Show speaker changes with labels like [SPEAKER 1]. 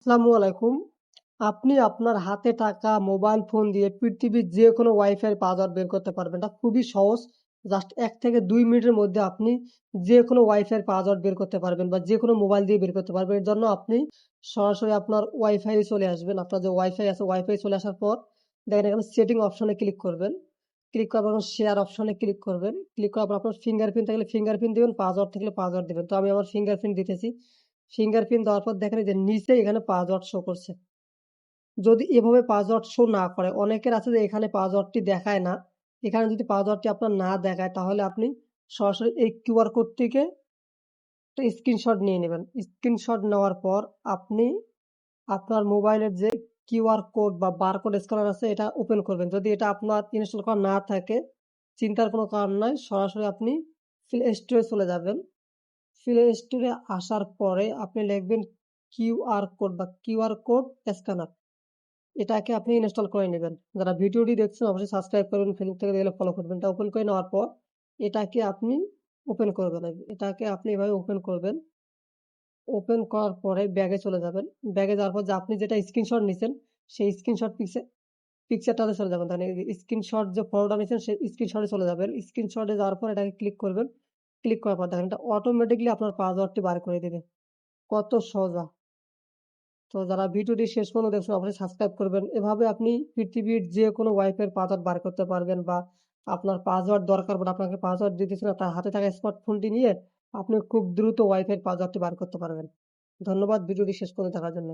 [SPEAKER 1] আসসালামু আলাইকুম। আপনি আপনার হাতে টাকা মোবাইল ফোন দিয়ে পৃথিবীর যে কোনো ওয়াইফাই পাসওয়ার্ড বের করতে পারবেন। এটা খুবই সহজ। জাস্ট ১ থেকে দুই মিনিটের মধ্যে আপনি যেকোনো ওয়াইফাই পাসওয়ার্ড বের করতে পারবেন বা যে কোনো মোবাইল দিয়ে বের করতে পারবেন। এর জন্য আপনি সরাসরি আপনার ওয়াইফাই চলে আসবেন। আপনার যে ওয়াইফাই আছে ওয়াইফাই চলে আসার পর দেখেন এখানে সেটিং অপশনে ক্লিক করবেন। ক্লিক করার পর শেয়ার অপশনে ক্লিক করবেন। ক্লিক করার পর আপনার ফিঙ্গারপ্রিন্ট থাকলে ফিঙ্গারপ্রিন্ট দিবেন, পাসওয়ার্ড থাকলে পাসওয়ার্ড দিবেন। তো আমি আমার ফিঙ্গারপ্রিন্ট দিতেছি। ফিঙ্গারপ্রিন্ট দেওয়ার পর দেখেন যে নিচে এখানে পাসওয়ার্ড শো করছে। যদি এভাবে পাসওয়ার্ড শো না করে, অনেকের আছে যে এখানে পাসওয়ার্ডটি দেখায় না। এখানে যদি পাসওয়ার্ডটি আপনার না দেখায় তাহলে আপনি সরাসরি এই কিউআর কোড থেকে একটা স্ক্রিনশট নিয়ে নেবেন। স্ক্রিনশট নেওয়ার পর আপনি আপনার মোবাইলের যে কিউআর কোড বা বারকোড স্ক্যানার আছে এটা ওপেন করবেন। যদি এটা আপনার ইনস্টল করা না থাকে, চিন্তার কোনো কারণ নাই। সরাসরি আপনি প্লে স্টোরে চলে যাবেন। প্লে স্টোরে আসার পরে আপনি লিখবেন কিউআর কোড বা কিউআর কোড স্ক্যানার। এটাকে আপনি ইনস্টল করে নেবেন। যারা ভিডিওটি দেখছেন অবশ্যই সাবস্ক্রাইব করবেন, ফেসবুক থেকে দেখলে ফলো করবেন। এটা ওপেন করে নেওয়ার পর এটাকে আপনি ওপেন করবেন। এটাকে আপনি এভাবে ওপেন করবেন। ওপেন করার পরে ব্যাগে চলে যাবেন। ব্যাগে যাওয়ার পর যে আপনি যেটা স্ক্রিনশট নিছেন সেই স্ক্রিনশট পিকচার পিকচারটাতে চলে যাবেন। তাহলে স্ক্রিনশট যে ফটোটা নিয়েছেন সেই স্ক্রিনশটে চলে যাবেন। স্ক্রিনশটে যাওয়ার পর এটাকে ক্লিক করবেন। ক্লিক করার পর দেখেন এটা অটোমেটিক্যালি আপনার পাসওয়ার্ডটি বার করে দিবে। কত সোজা। তো যারা ভিডিওটি শেষ পর্যন্ত দেখছেন, অবশ্যই সাবস্ক্রাইব করবেন। এভাবে আপনি পৃথিবীর যে কোনো এর পাসওয়ার্ড বার করতে পারবেন বা আপনার পাসওয়ার্ড দরকার পড়ে আপনাকে পাসওয়ার্ড দিতেছে না তার হাতে থাকা স্মার্টফোনটি নিয়ে আপনি খুব দ্রুত ওয়াইফাই এর পাসওয়ার্ডটি বার করতে পারবেন। ধন্যবাদ ভিডিওটি শেষ পর্যন্ত দেখার জন্য।